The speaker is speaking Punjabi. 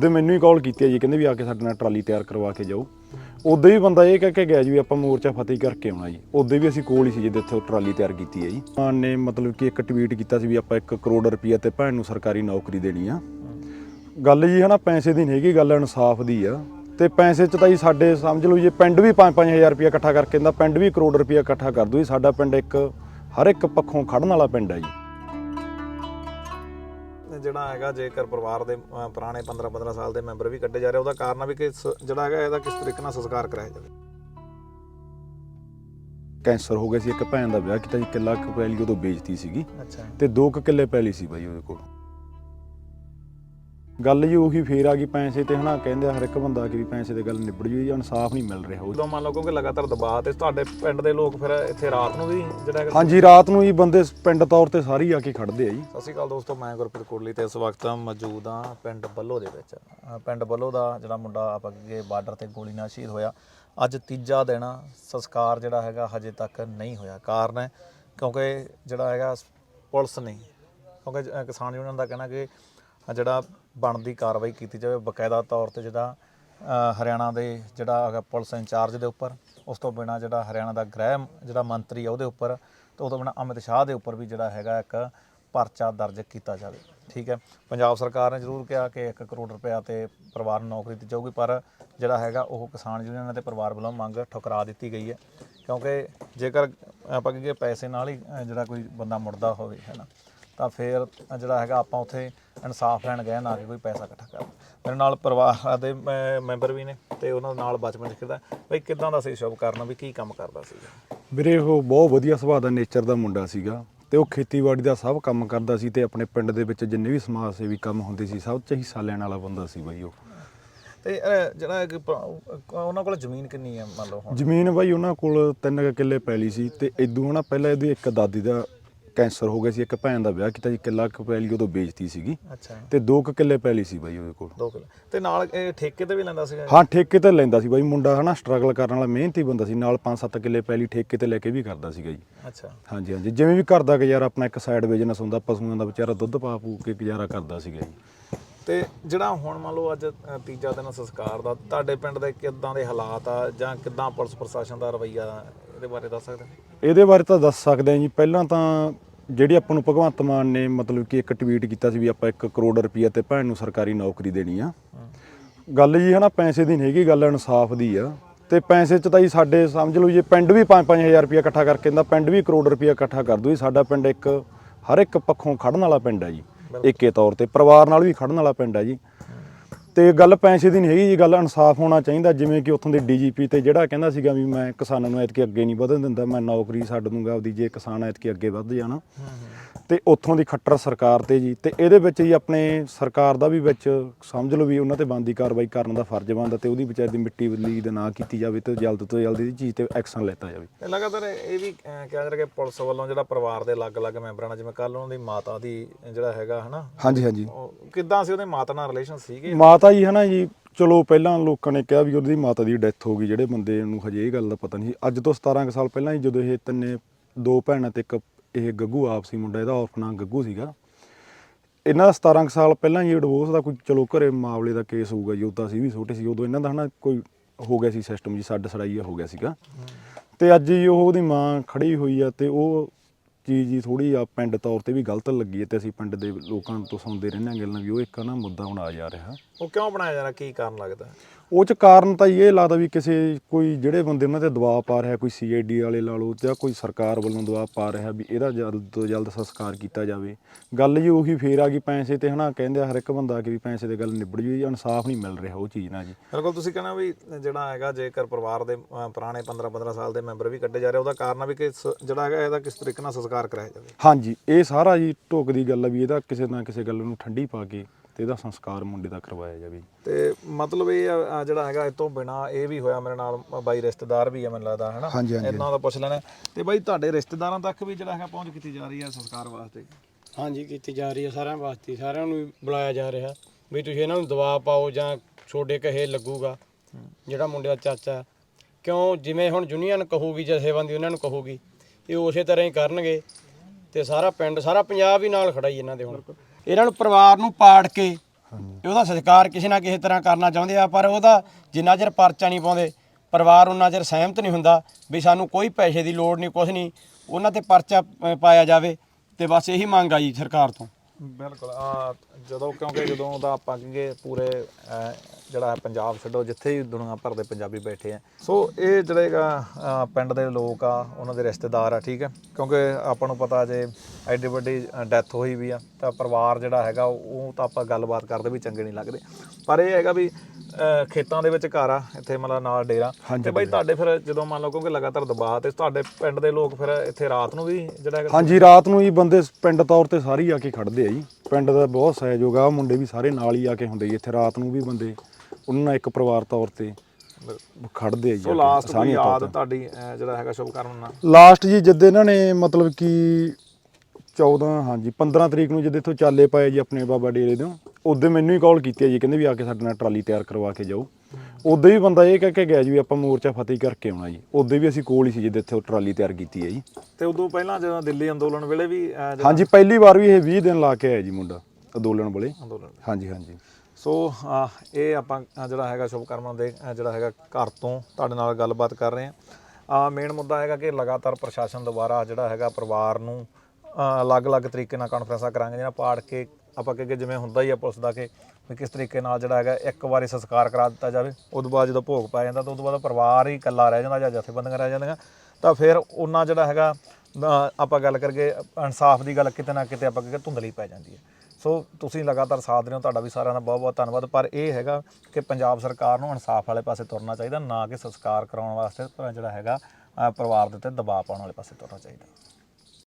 ਉਦੋਂ ਮੈਨੂੰ ਹੀ ਕਾਲ ਕੀਤੀ ਹੈ ਜੀ, ਕਹਿੰਦੇ ਵੀ ਆ ਕੇ ਸਾਡੇ ਨਾਲ ਟਰਾਲੀ ਤਿਆਰ ਕਰਵਾ ਕੇ ਜਾਓ। ਉਦੋਂ ਵੀ ਬੰਦਾ ਇਹ ਕਹਿ ਕੇ ਗਿਆ ਜੀ ਵੀ ਆਪਾਂ ਮੋਰਚਾ ਫਤਿਹ ਕਰਕੇ ਆਉਣਾ ਜੀ। ਉਦੋਂ ਵੀ ਅਸੀਂ ਕੋਲ ਹੀ ਸੀ ਜਿੱਦੇ ਇੱਥੇ ਟਰਾਲੀ ਤਿਆਰ ਕੀਤੀ ਹੈ ਜੀ। ਮਾਨ ਨੇ ਮਤਲਬ ਕਿ ਇੱਕ ਟਵੀਟ ਕੀਤਾ ਸੀ ਵੀ ਆਪਾਂ 1 ਕਰੋੜ ਰੁਪਈਆ ਤੇ ਭੈਣ ਨੂੰ ਸਰਕਾਰੀ ਨੌਕਰੀ ਦੇਣੀ ਆ। ਗੱਲ ਜੀ ਹਨਾ, ਪੈਸੇ ਦੀ ਨਹੀਂ ਹੈਗੀ, ਗੱਲ ਇਨਸਾਫ ਦੀ ਆ। ਤੇ ਪੈਸੇ ਚ ਤਾਂ ਜੀ ਸਾਡੇ, ਸਮਝ ਲਓ ਜੇ ਪਿੰਡ ਵੀ 5-5000 ਰੁਪਇਆ ਇਕੱਠਾ ਕਰਕੇ ਦਿੰਦਾ, ਪਿੰਡ ਵੀ ਕਰੋੜ ਰੁਪਇਆ ਇਕੱਠਾ ਕਰ ਦੂ ਜੀ। ਸਾਡਾ ਪਿੰਡ ਇੱਕ, ਹਰ ਇੱਕ ਪੱਖੋਂ ਖੜਨ ਵਾਲਾ ਪਿੰਡ ਹੈ ਜੀ। ਜਿਹੜਾ ਹੈਗਾ ਜੇਕਰ ਪਰਿਵਾਰ ਦੇ ਪੁਰਾਣੇ 15 15 ਸਾਲ ਦੇ ਮੈਂਬਰ ਵੀ ਕੱਢੇ ਜਾ ਰਹੇ ਉਹਦਾ ਕਾਰਨ ਵੀ ਕਿ ਜਿਹੜਾ ਹੈਗਾ ਇਹਦਾ ਕਿਸ ਤਰੀਕੇ ਨਾਲ ਸੰਸਕਾਰ ਕਰਾਇਆ ਜਾਵੇ। ਕੈਂਸਰ ਹੋ ਗਿਆ ਸੀ ਇੱਕ ਭੈਣ ਦਾ ਵਿਆਹ ਕੀਤਾ ਜੀ ਕਿੱਲਾ ਕੁ ਪੈਲੀ ਉਦੋਂ ਵੇਚਤੀ ਸੀਗੀ। ਅੱਛਾ। ਤੇ ਦੋ ਕੁ ਕਿੱਲੇ ਪੈਲੀ ਸੀ ਬਾਈ ਉਹਦੇ ਕੋਲ। ਗੱਲ ਜੀ ਉਹੀ ਫੇਰ ਆ ਗਈ ਪੈਸੇ ਤੇ ਹਨਾ ਕਹਿੰਦੇ ਆ ਹਰ ਇੱਕ ਬੰਦਾ ਕਿ ਵੀ ਪੈਸੇ ਤੇ ਗੱਲ ਨਿਬੜ ਜੂ ਜੀ ਇਨਸਾਫ ਨਹੀਂ ਮਿਲ ਰਿਹਾ ਉਹ। ਉਦੋਂ ਮੰਨ ਲਓ ਕਿਉਂਕਿ ਲਗਾਤਾਰ ਦਬਾਅ ਤੇ ਤੁਹਾਡੇ ਪਿੰਡ ਦੇ ਲੋਕ ਫਿਰ ਇੱਥੇ ਰਾਤ ਨੂੰ ਵੀ ਜਿਹੜਾ ਹੈਗਾ ਹਾਂਜੀ ਰਾਤ ਨੂੰ ਜੀ ਬੰਦੇ ਪਿੰਡ ਤੌਰ ਤੇ ਸਾਰੇ ਹੀ ਆ ਕੇ ਖੜਦੇ ਆ ਜੀ। ਸਤਿ ਸ਼੍ਰੀ ਅਕਾਲ ਦੋਸਤੋ ਮੈਂ ਗੁਰਪ੍ਰੀਤ ਕੋਟਲੀ ਤੇ ਇਸ ਵਕਤ ਮੌਜੂਦ ਹਾਂ ਪਿੰਡ ਬੱਲੋ ਦੇ ਵਿੱਚ। ਪਿੰਡ ਬੱਲੋ ਦਾ ਜਿਹੜਾ ਮੁੰਡਾ ਆਪਾਂ ਅੱਗੇ ਬਾਰਡਰ ਤੇ ਗੋਲੀ ਨਾਲ ਸ਼ਹੀਦ ਹੋਇਆ ਅੱਜ ਤੀਜਾ ਦਿਨ ਆ, ਸੰਸਕਾਰ ਜਿਹੜਾ ਹੈਗਾ ਹਜੇ ਤੱਕ ਨਹੀਂ ਹੋਇਆ। ਕਾਰਨ ਹੈ ਕਿਉਂਕਿ ਜਿਹੜਾ ਹੈਗਾ ਪੁਲਿਸ ਨੇ ਕਿਉਂਕਿ ਕਿਸਾਨ ਯੂਨੀਅਨ ਦਾ ਕਹਿਣਾ ਕਿ ਜਿਹੜਾ ਬਣਦੀ ਕਾਰਵਾਈ ਕੀਤੀ ਜਾਵੇ ਬਕਾਇਦਾ ਤੌਰ ਤੇ ਜਿਹੜਾ ਹਰਿਆਣਾ ਦੇ ਜਿਹੜਾ ਹੈਗਾ ਪੁਲਿਸ ਇੰਚਾਰਜ ਦੇ ਉੱਪਰ, ਉਸ ਤੋਂ ਬਿਨਾ ਜਿਹੜਾ ਹਰਿਆਣਾ ਦਾ ਗ੍ਰਹਿ ਜਿਹੜਾ ਮੰਤਰੀ ਆ ਉਹਦੇ ਉੱਪਰ ਤੇ ਉਹ ਤੋਂ ਬਿਨਾ ਅਮਿਤ ਸ਼ਾਹ ਦੇ ਉੱਪਰ ਵੀ ਜਿਹੜਾ ਹੈਗਾ ਇੱਕ ਪਰਚਾ ਦਰਜ ਕੀਤਾ ਜਾਵੇ, ਠੀਕ ਹੈ? ਪੰਜਾਬ ਸਰਕਾਰ ਨੇ ਜ਼ਰੂਰ ਕਿਹਾ ਕਿ 1 ਕਰੋੜ ਰੁਪਇਆ ਤੇ ਪਰਿਵਾਰ ਨੂੰ ਨੌਕਰੀ ਦਿੱਤੀ ਜਾਊਗੀ, ਪਰ ਜਿਹੜਾ ਹੈਗਾ ਉਹ ਕਿਸਾਨ ਯੂਨੀਅਨ ਤੇ ਪਰਿਵਾਰ ਵੱਲੋਂ ਮੰਗ ਠੁਕਰਾ ਦਿੱਤੀ ਗਈ ਹੈ, ਕਿਉਂਕਿ ਜੇਕਰ ਆਪਾਂ ਕਹੀਏ ਪੈਸੇ ਨਾਲ ਹੀ ਜਿਹੜਾ ਕੋਈ ਬੰਦਾ ਮੁੜਦਾ ਹੋਵੇ, ਹੈ ਨਾ, ਤਾਂ ਫਿਰ ਜਿਹੜਾ ਹੈਗਾ ਆਪਾਂ ਉੱਥੇ ਇਨਸਾਫ ਲੈਣ ਗਏ ਨਾ ਕਿ ਕੋਈ ਪੈਸਾ ਇਕੱਠਾ ਕਰ। ਮੇਰੇ ਨਾਲ ਪਰਿਵਾਰ ਦੇ ਮੈਂਬਰ ਵੀ ਨੇ ਤੇ ਉਹਨਾਂ ਨਾਲ ਬਚਪਨ ਚ ਖੇਡਦਾ। ਬਈ ਕਿਦਾਂ ਦਾ ਸੀ ਸ਼ੁਭ ਕਰਨਾ ਵੀ ਕੀ ਕੰਮ ਕਰਦਾ ਸੀ ਵੀਰੇ ਉਹ ਬਹੁਤ ਵਧੀਆ ਸੁਭਾਅ ਦਾ ਨੇਚਰ ਦਾ ਮੁੰਡਾ ਸੀਗਾ ਤੇ ਉਹ ਖੇਤੀਬਾੜੀ ਦਾ ਸਭ ਕੰਮ ਕਰਦਾ ਸੀ ਤੇ ਆਪਣੇ ਪਿੰਡ ਦੇ ਵਿੱਚ ਜਿੰਨੇ ਵੀ ਸਮਾਜ ਸੇਵੀ ਕੰਮ ਹੁੰਦੇ ਸੀ ਸਭ 'ਚ ਹਿੱਸਾ ਲੈਣ ਵਾਲਾ ਬੰਦਾ ਸੀ ਬਾਈ ਉਹ। ਤੇ ਜਿਹੜਾ ਉਹਨਾਂ ਕੋਲ ਜ਼ਮੀਨ ਕਿੰਨੀ ਹੈ ਮੰਨ ਲਓ ਹੁਣ? ਜ਼ਮੀਨ ਬਾਈ ਉਹਨਾਂ ਕੋਲ ਤਿੰਨ ਕੁ ਕਿੱਲੇ ਪੈਲੀ ਸੀ ਤੇ ਇਦੋਂ ਹਨਾ ਪਹਿਲਾਂ ਇਹਦੀ ਇੱਕ ਦਾਦੀ ਦਾ ਕੈਂਸਰ ਹੋ ਗਿਆ ਸੀ ਇੱਕ ਭੈਣ ਦਾ ਵਿਆਹ ਕੀਤਾ ਜੀ ਕਿੱਲਾ ਕੁ ਪੈਲੀ ਉਦੋਂ ਵੇਚਤੀ ਸੀਗੀ। ਅੱਛਾ। ਤੇ ਦੋ ਕੁ ਕਿੱਲੇ ਪੈਲੀ ਸੀ ਬਾਈ ਉਹਦੇ ਕੋਲ। 2 ਕਿਲੋ। ਤੇ ਨਾਲ ਇਹ ਠੇਕੇ ਤੇ ਵੀ ਲੈਂਦਾ ਸੀਗਾ ਹਾਂ ਠੇਕੇ ਤੇ ਲੈਂਦਾ ਸੀ ਬਾਈ। ਮੁੰਡਾ ਹਨਾ ਸਟਰਗਲ ਕਰਨ ਵਾਲਾ ਮਿਹਨਤੀ ਬੰਦਾ ਸੀ। ਨਾਲ 5-7 ਕਿੱਲੇ ਪੈਲੀ ਠੇਕੇ ਤੇ ਲੈ ਕੇ ਵੀ ਕਰਦਾ ਸੀਗਾ ਜੀ। ਅੱਛਾ। ਹਾਂਜੀ ਹਾਂਜੀ। ਜਿਵੇਂ ਵੀ ਘਰ ਦਾ ਗੁਜ਼ਾਰਾ ਆਪਣਾ ਇੱਕ ਸਾਈਡ ਬਿਜ਼ਨਸ ਹੁੰਦਾ ਪਸ਼ੂਆਂ ਦਾ ਵਿਚਾਰਾ ਦੁੱਧ ਪਾ ਪੂ ਕੇ ਗੁਜ਼ਾਰਾ ਕਰਦਾ ਸੀਗਾ ਜੀ। ਤੇ ਜਿਹੜਾ ਹੁਣ ਮੰਨ ਲਓ ਅੱਜ ਅ, ਤੀਜਾ ਦਿਨ ਸੰਸਕਾਰ ਦਾ ਤੁਹਾਡੇ ਪਿੰਡ ਦੇ ਕਿੱਦਾਂ ਦੇ ਹਾਲਾਤ ਆ? ਜਾਂ ਕਿੱਦਾਂ ਪੁਲਿਸ ਪ੍ਰਸ਼ਾਸਨ ਦਾ ਰਵੱਈਆ ਇਹਦੇ ਬਾਰੇ ਦੱਸ ਸਕਦੇ? ਇਹਦੇ ਬਾਰੇ ਤਾਂ ਦੱਸ ਸਕਦੇ ਹਾਂ ਜੀ। ਪਹਿਲਾਂ ਤਾਂ ਜਿਹੜੀ ਆਪਾਂ ਨੂੰ ਭਗਵੰਤ ਮਾਨ ਨੇ ਮਤਲਬ ਕਿ ਇੱਕ ਟਵੀਟ ਕੀਤਾ ਸੀ ਵੀ ਆਪਾਂ 1 ਕਰੋੜ ਰੁਪਈਆ ਤੇ ਭੈਣ ਨੂੰ ਸਰਕਾਰੀ ਨੌਕਰੀ ਦੇਣੀ ਆ। ਗੱਲ ਜੀ ਹਨਾ ਪੈਸੇ ਦੀ ਨਹੀਂ ਹੈਗੀ ਗੱਲ ਇਨਸਾਫ ਦੀ ਆ। ਤੇ ਪੈਸੇ ਚ ਤਾਂ ਜੀ ਸਾਡੇ ਸਮਝ ਲਓ ਜੇ ਪਿੰਡ ਵੀ 5-5000 ਰੁਪਇਆ ਇਕੱਠਾ ਕਰਕੇ ਦਿੰਦਾ ਪਿੰਡ ਵੀ ਕਰੋੜ ਰੁਪਇਆ ਇਕੱਠਾ ਕਰ ਦੂ ਜੀ। ਸਾਡਾ ਪਿੰਡ ਇੱਕ ਹਰ ਇੱਕ ਪੱਖੋਂ ਖੜਨ ਵਾਲਾ ਪਿੰਡ ਹੈ ਜੀ। ਏਕੇ ਤੌਰ ਤੇ ਪਰਿਵਾਰ ਨਾਲ ਵੀ ਖੜਨ ਵਾਲਾ ਪਿੰਡ ਹੈ ਜੀ। ਤੇ ਗੱਲ ਪੈਸੇ ਦੀ ਨਹੀਂ ਹੈਗੀ ਜੀ ਗੱਲ ਇਨਸਾਫ ਹੋਣਾ ਚਾਹੀਦਾ ਜਿਵੇਂ ਕਿ ਉੱਥੋਂ ਦੇ ਡੀਜੀਪੀ ਤੇ ਜਿਹੜਾ ਕਹਿੰਦਾ ਸੀਗਾ ਵੀ ਮੈਂ ਕਿਸਾਨਾਂ ਨੂੰ ਐਤਕੀ ਅੱਗੇ ਨਹੀਂ ਵਧਣ ਦਿੰਦਾ ਮੈਂ ਨੌਕਰੀ ਛੱਡ ਦੂੰਗਾ ਆਪਦੀ ਜੇ ਕਿਸਾਨ ਐਤਕੀ ਅੱਗੇ ਵੱਧ ਜਾਣਾ। ਤੇ ਉੱਥੋਂ ਦੀ ਖੱਟਰ ਸਰਕਾਰ ਤੇ ਜੀ ਤੇ ਇਹਦੇ ਵਿੱਚ ਜੀ ਆਪਣੇ ਸਰਕਾਰ ਦਾ ਵੀ ਵਿੱਚ ਸਮਝ ਲਓ ਵੀ ਉਹਨਾਂ ਤੇ ਬੰਦੀ ਕਾਰਵਾਈ ਕਰਨ ਦਾ ਫਰਜ਼ ਬਣਦਾ ਤੇ ਉਹਦੀ ਵਿਚਾਰੀ ਦੀ ਮਿੱਟੀ ਬਲੀ ਦੇ ਨਾ ਕੀਤੀ ਜਾਵੇ ਤੇ ਜਲਦ ਤੋਂ ਜਲਦ ਇਹਦੀ ਚੀਜ਼ ਤੇ ਐਕਸ਼ਨ ਲੈਤਾ ਜਾਵੇ। ਲਗਾਤਾਰ ਇਹ ਵੀ ਕਿਹਾ ਜਾ ਰਿਹਾ ਕਿ ਪੁਲਿਸ ਵੱਲੋਂ ਜਿਹੜਾ ਪਰਿਵਾਰ ਦੇ ਅਲੱਗ-ਅਲੱਗ ਮੈਂਬਰਾਂ ਨਾਲ ਜਿਵੇਂ ਕੱਲ ਉਹਨਾਂ ਦੀ ਮਾਤਾ ਦੀ ਜਿਹੜਾ ਹੈਗਾ ਹਨਾ? ਹਾਂਜੀ ਹਾਂਜੀ। ਕਿੱਦਾਂ ਸੀ ਉਹਦੇ ਮਾਤਾ ਨਾਲ ਰਿਲੇਸ਼ਨ ਸੀਗੇ? ਮਾਤਾ ਜੀ ਹਨਾ ਜੀ, ਚਲੋ ਪਹਿਲਾਂ ਲੋਕਾਂ ਨੇ ਕਿਹਾ ਵੀ ਉਹਦੀ ਮਾਤਾ ਦੀ ਡੈਥ ਹੋ ਗਈ, ਜਿਹੜੇ ਬੰਦੇ ਨੂੰ ਹਜੇ ਇਹ ਗੱਲ ਦਾ ਪਤਾ ਨਹੀਂ ਸੀ। ਅੱਜ ਤੋਂ 17 ਕੁ ਸਾਲ ਪਹਿਲਾਂ ਹੀ ਜਦੋਂ ਇਹ ਤਿੰਨੇ, ਦੋ ਭੈਣਾਂ ਤੇ ਇੱਕ ਇਹ ਗੱਗੂ ਆਪ ਸੀ ਮੁੰਡਾ, ਇਹਦਾ ਔਰਫਨਾ ਗੱਗੂ ਸੀਗਾ। ਇਹਨਾਂ ਦਾ 17 ਕੁ ਸਾਲ ਪਹਿਲਾਂ ਹੀ ਡਿਵੋਰਸ ਦਾ ਕੋਈ ਚਲੋ ਘਰੇ ਮਾਮਲੇ ਦਾ ਕੇਸ ਹੋਊਗਾ ਜੀ ਉਦੋਂ ਸੀ ਵੀ ਛੋਟੇ ਸੀ, ਉਦੋਂ ਇਹਨਾਂ ਦਾ ਹਨਾ ਕੋਈ ਹੋ ਗਿਆ ਸੀ ਸਿਸਟਮ ਜੀ ਛੱਡ ਛੜਾਈਆ ਹੋ ਗਿਆ ਸੀਗਾ। ਤੇ ਅੱਜ ਹੀ ਉਹ ਉਹਦੀ ਮਾਂ ਖੜੀ ਹੋਈ ਆ ਤੇ ਉਹ ਚੀਜ਼ ਹੀ ਥੋੜੀ ਆ, ਪਿੰਡ ਤੌਰ ਤੇ ਵੀ ਗਲਤ ਲੱਗੀ ਹੈ ਤੇ ਅਸੀਂ ਪਿੰਡ ਦੇ ਲੋਕਾਂ ਤੋਂ ਸੁਣਦੇ ਰਹਿੰਦੇ ਹਾਂ ਗੱਲਾਂ ਵੀ, ਉਹ ਇੱਕ ਨਾ ਮੁੱਦਾ ਬਣਾਇਆ ਜਾ ਰਿਹਾ। ਉਹ ਕਿਉਂ ਬਣਾਇਆ ਜਾ ਰਿਹਾ? ਕੀ ਕਾਰਨ ਲੱਗਦਾ? ਉਹ ਚ ਕਾਰਨ ਤਾਂ ਇਹ ਲੱਗਦਾ ਵੀ ਕਿਸੇ ਕੋਈ ਜਿਹੜੇ ਬੰਦੇ ਉਹਨਾਂ ਤੇ ਦਬਾਅ ਪਾ ਰਿਹਾ ਕੋਈ ਸੀਆਈਡੀ ਵਾਲੇ ਲਾ ਲਓ ਜਾਂ ਕੋਈ ਸਰਕਾਰ ਵੱਲੋਂ ਦਬਾਅ ਪਾ ਰਿਹਾ ਵੀ ਇਹਦਾ ਜਲਦ ਤੋਂ ਜਲਦ ਸੰਸਕਾਰ ਕੀਤਾ ਜਾਵੇ। ਗੱਲ ਜੀ ਉਹੀ ਫੇਰ ਆ ਗਈ ਪੈਸੇ ਤੇ ਹਨਾ ਕਹਿੰਦੇ ਹਰ ਇੱਕ ਬੰਦਾ ਕਿ ਵੀ ਪੈਸੇ ਤੇ ਗੱਲ ਨਿਬੜ ਜੂ ਜੀ ਇਨਸਾਫ ਨਹੀਂ ਮਿਲ ਰਿਹਾ ਉਹ ਚੀਜ਼ ਨਾਲ ਜੀ। ਬਿਲਕੁਲ ਤੁਸੀਂ ਕਹਿੰਦਾ ਵੀ ਜਿਹੜਾ ਹੈਗਾ ਜੇਕਰ ਪਰਿਵਾਰ ਦੇ ਪੁਰਾਣੇ 15-15 ਸਾਲ ਦੇ ਮੈਂਬਰ ਵੀ ਕੱਢੇ ਜਾ ਰਹੇ ਉਹਦਾ ਕਾਰਨ ਵੀ ਕਿ ਜਿਹੜਾ ਹੈਗਾ ਇਹਦਾ ਕਿਸ ਤਰੀਕੇ ਨਾਲ ਸੰਸਕਾਰ ਕਰਾਇਆ ਜਾਵੇ। ਹਾਂਜੀ ਇਹ ਸਾਰਾ ਜੀ ਢੋਕ ਦੀ ਗੱਲ ਆ ਵੀ ਇਹਦਾ ਕਿਸੇ ਨਾ ਕਿਸੇ ਗੱਲ ਨੂੰ ਠੰਡੀ ਪਾ ਕੇ ਤੇ ਇਹਦਾ ਸੰਸਕਾਰ ਮੁੰਡੇ ਦਾ ਕਰਵਾਇਆ ਜਾਵੇ। ਜੀ। ਤੇ ਮਤਲਬ ਇਹ ਆ, ਆ ਜਿਹੜਾ ਹੈਗਾ ਇਹ ਤੋਂ ਬਿਨਾ ਇਹ ਵੀ ਹੋਇਆ ਮੇਰੇ ਨਾਲ ਬਾਈ ਰਿਸ਼ਤੇਦਾਰ ਵੀ ਆ ਮੈਨੂੰ ਲੱਗਦਾ ਹੈਨਾ ਹਾਂਜੀ, ਹਾਂਜੀ। ਇਹਨਾਂ ਦਾ ਪੁੱਛ ਲੈਣਾ। ਤੇ ਬਾਈ ਤੁਹਾਡੇ ਰਿਸ਼ਤੇਦਾਰਾਂ ਤੱਕ ਵੀ ਜਿਹੜਾ ਹੈਗਾ ਪਹੁੰਚ ਕੀਤੀ ਜਾ ਰਹੀ ਹੈ ਸੰਸਕਾਰ ਵਾਸਤੇ? ਹਾਂਜੀ ਕੀਤੀ ਜਾ ਰਹੀ ਹੈ ਸਾਰਿਆਂ ਵਾਸਤੇ। ਸਾਰਿਆਂ ਨੂੰ ਬੁਲਾਇਆ ਜਾ ਰਿਹਾ ਵੀ ਤੁਸੀਂ ਇਹਨਾਂ ਨੂੰ ਦਬਾਅ ਪਾਓ ਜਾਂ ਛੋਡੇ ਕਹੇ ਲੱਗੂਗਾ ਜਿਹੜਾ ਮੁੰਡੇ ਦਾ ਚਾਚਾ। ਹੈ। ਕਿਉਂ? ਜਿਵੇਂ ਹੁਣ ਯੂਨੀਅਨ ਕਹੂਗੀ ਜਥੇਬੰਦੀ ਉਹਨਾਂ ਨੂੰ ਕਹੂਗੀ ਇਹ ਉਸੇ ਤਰ੍ਹਾਂ ਹੀ ਕਰਨਗੇ। ਤੇ ਸਾਰਾ ਪਿੰਡ ਸਾਰਾ ਪੰਜਾਬ ਹੀ ਨਾਲ ਖੜਾ ਹੀ ਇਹਨਾਂ ਦੇ ਹੁਣ। ਇਹਨਾਂ ਨੂੰ ਪਰਿਵਾਰ ਨੂੰ ਪਾੜ ਕੇ ਇਹ ਉਹਦਾ ਸੰਸਕਾਰ ਕਿਸੇ ਨਾ ਕਿਸੇ ਤਰ੍ਹਾਂ ਕਰਨਾ ਚਾਹੁੰਦੇ ਆ ਪਰ ਉਹਦਾ ਜਿੰਨਾ ਚਿਰ ਪਰਚਾ ਨਹੀਂ ਪਾਉਂਦੇ ਪਰਿਵਾਰ ਉਹਨਾਂ ਚਿਰ ਸਹਿਮਤ ਨਹੀਂ ਹੁੰਦਾ ਵੀ ਸਾਨੂੰ ਕੋਈ ਪੈਸੇ ਦੀ ਲੋੜ ਨਹੀਂ ਕੁਝ ਨਹੀਂ ਉਹਨਾਂ ਤੇ ਪਰਚਾ ਪਾਇਆ ਜਾਵੇ ਤੇ ਬਸ ਇਹੀ ਮੰਗ ਆ ਜੀ ਸਰਕਾਰ ਤੋਂ। ਬਿਲਕੁਲ ਆ ਜਦੋਂ ਕਿਉਂਕਿ ਜਦੋਂ ਦਾ ਆਪਾਂ ਕਹਾਂਗੇ ਪੂਰੇ ਜਿਹੜਾ ਪੰਜਾਬ ਛੱਡੋ ਜਿੱਥੇ ਵੀ ਦੁਨੀਆ ਭਰ ਦੇ ਪੰਜਾਬੀ ਬੈਠੇ ਆ। ਸੋ ਇਹ ਜਿਹੜੇ ਅਹ, ਪਿੰਡ ਦੇ ਲੋਕ ਆ ਉਹਨਾਂ ਦੇ ਰਿਸ਼ਤੇਦਾਰ ਆ ਠੀਕ ਹੈ ਕਿਉਂਕਿ ਆਪਾਂ ਨੂੰ ਪਤਾ ਜੇ ਐਡੀ ਵੱਡੀ ਡੈਥ ਹੋਈ ਵੀ ਆ ਤਾਂ ਪਰਿਵਾਰ ਜਿਹੜਾ ਹੈਗਾ ਉਹ ਤਾਂ ਆਪਾਂ ਗੱਲਬਾਤ ਕਰਦੇ ਵੀ ਚੰਗੇ ਨਹੀਂ ਲੱਗਦੇ। ਪਰ ਇਹ ਹੈਗਾ ਵੀ ਖੇਤਾਂ ਦੇ ਵਿੱਚ ਘਰ ਆ ਇੱਥੇ ਮਤਲਬ ਨਾਲ ਡੇਰਾ। ਤੇ ਬਾਈ ਤੁਹਾਡੇ ਫਿਰ ਜਦੋਂ ਮੰਨ ਲਓ ਕਿਉਂਕਿ ਲਗਾਤਾਰ ਦਬਾਅ ਤੇ ਤੁਹਾਡੇ ਪਿੰਡ ਦੇ ਲੋਕ ਫਿਰ ਇੱਥੇ ਰਾਤ ਨੂੰ ਵੀ ਜਿਹੜਾ ਹੈਗਾ ਹਾਂਜੀ ਰਾਤ ਨੂੰ ਹੀ ਬੰਦੇ ਪਿੰਡ ਤੌਰ ਤੇ ਸਾਰੇ ਆ ਕੇ ਖੜਦੇ ਆ ਜੀ। ਪਿੰਡ ਦਾ ਬਹੁਤ ਸਹਿਯੋਗ ਆ ਮੁੰਡੇ ਵੀ ਸਾਰੇ ਨਾਲ ਹੀ ਆ ਕੇ ਹੁੰਦੇ ਜੀ ਇੱਥੇ ਰਾਤ ਨੂੰ ਵੀ ਬੰਦੇ ਉਹਨਾਂ ਨਾਲ ਇੱਕ ਪਰਿਵਾਰ ਤੌਰ ਤੇ ਖੜਦੇ ਆ ਜੀ ਸੋ ਲਾਸਟ ਕੋਈ ਯਾਦ। ਤੁਹਾਡੀ ਜਿਹੜਾ ਹੈਗਾ ਸ਼ੁਭ ਕਰਮ ਨਾਲ? ਲਾਸਟ ਜੀ ਜਿੱਦੇ ਇਹਨਾਂ ਨੇ ਮਤਲਬ ਕਿ 14 ਹਾਂਜੀ 15 ਤਰੀਕ ਨੂੰ ਜਦੋਂ ਇੱਥੋਂ ਚਾਲੇ ਪਾਏ ਜੀ ਆਪਣੇ ਬਾਬਾ ਡੇਰੇ ਤੋਂ ਉਦੋਂ ਮੈਨੂੰ ਹੀ ਕਾਲ ਕੀਤੀ ਜੀ ਕਹਿੰਦੇ ਵੀ ਆ ਕੇ ਸਾਡੇ ਨਾਲ ਟਰਾਲੀ ਤਿਆਰ ਕਰਵਾ ਕੇ ਜਾਓ। ਉਦੋਂ ਵੀ ਬੰਦਾ ਇਹ ਕਹਿ ਕੇ ਗਿਆ ਜੀ ਆਪਾਂ ਮੋਰਚਾ ਫਤਿਹ ਕਰਕੇ ਆਉਣਾ ਜੀ ਉਦੋਂ ਵੀ ਅਸੀਂ ਕੋਲ ਹੀ ਸੀ ਜਿੱਦੇ ਇੱਥੇ ਉਹ ਟਰਾਲੀ ਤਿਆਰ ਕੀਤੀ ਹੈ ਜੀ। ਤੇ ਉਦੋਂ ਪਹਿਲਾਂ ਜਦੋਂ ਦਿੱਲੀ ਅੰਦੋਲਨ ਵੇਲੇ ਵੀ ਹਾਂਜੀ ਪਹਿਲੀ ਵਾਰ ਵੀ ਇਹ 20 ਦਿਨ ਲਾ ਕੇ ਆਇਆ ਜੀ ਮੁੰਡਾ ਅੰਦੋਲਨ ਵੇਲੇ। ਹਾਂਜੀ ਹਾਂਜੀ। ਸੋ ਇਹ ਆਪਾਂ ਜਿਹੜਾ ਹੈਗਾ ਸ਼ੁਭਕਰਮਾਂ ਦੇ ਜਿਹੜਾ ਹੈਗਾ ਘਰ ਤੋਂ ਤੁਹਾਡੇ ਨਾਲ ਗੱਲਬਾਤ ਕਰ ਰਹੇ ਆ ਮੇਨ ਮੁੱਦਾ ਹੈਗਾ ਕਿ ਲਗਾਤਾਰ ਪ੍ਰਸ਼ਾਸਨ ਦੁਆਰਾ ਜਿਹੜਾ ਹੈਗਾ ਪਰਿਵਾਰ ਨੂੰ ਅਲੱਗ-ਅਲੱਗ ਤਰੀਕੇ ਨਾਲ ਕਾਨਫਰੰਸਾਂ ਕਰਾਂਗੇ ਜਿਹੜਾ ਪਾੜ ਕੇ ਆਪਾਂ ਕਹੇ ਜਿਵੇਂ ਹੁੰਦਾ ਹੀ ਆ ਪੁਲਿਸ ਦਾ ਕਿ ਵੀ ਕਿਸ ਤਰੀਕੇ ਨਾਲ ਜਿਹੜਾ ਹੈਗਾ ਇੱਕ ਵਾਰੀ ਸੰਸਕਾਰ ਕਰਾ ਦਿੱਤਾ ਜਾਵੇ ਉਸ ਤੋਂ ਬਾਅਦ ਜਦੋਂ ਭੋਗ ਪੈ ਜਾਂਦਾ ਤਾਂ ਉਸ ਤੋਂ ਬਾਅਦ ਪਰਿਵਾਰ ਹੀ ਇਕੱਲਾ ਰਹਿ ਜਾਂਦਾ ਜਾਂ ਜਥੇਬੰਦੀਆਂ ਰਹਿ ਜਾਂਦੀਆਂ। ਤਾਂ ਫਿਰ ਉਹਨਾਂ ਜਿਹੜਾ ਹੈਗਾ ਆਪਾਂ ਗੱਲ ਕਰਕੇ ਇਨਸਾਫ ਦੀ ਗੱਲ ਕਿਤੇ ਨਾ ਕਿਤੇ ਆਪਾਂ ਕਹੇ ਧੁੰਦਲੀ ਪੈ ਜਾਂਦੀ ਹੈ। ਸੋ ਤੁਸੀਂ ਲਗਾਤਾਰ ਸਾਥ ਰਹੇ ਹੋ ਤੁਹਾਡਾ ਵੀ ਸਾਰਿਆਂ ਦਾ ਬਹੁਤ ਬਹੁਤ ਧੰਨਵਾਦ। ਪਰ ਇਹ ਹੈਗਾ ਕਿ ਪੰਜਾਬ ਸਰਕਾਰ ਨੂੰ ਇਨਸਾਫ ਵਾਲੇ ਪਾਸੇ ਤੁਰਨਾ ਚਾਹੀਦਾ, ਨਾ ਕਿ ਸੰਸਕਾਰ ਕਰਾਉਣ ਵਾਸਤੇ ਜਿਹੜਾ ਹੈਗਾ ਪਰਿਵਾਰ ਦੇ ਉੱਤੇ ਦਬਾਅ ਪਾਉਣ ਵਾਲੇ ਪਾਸੇ ਤੁਰਨਾ ਚਾਹੀਦਾ।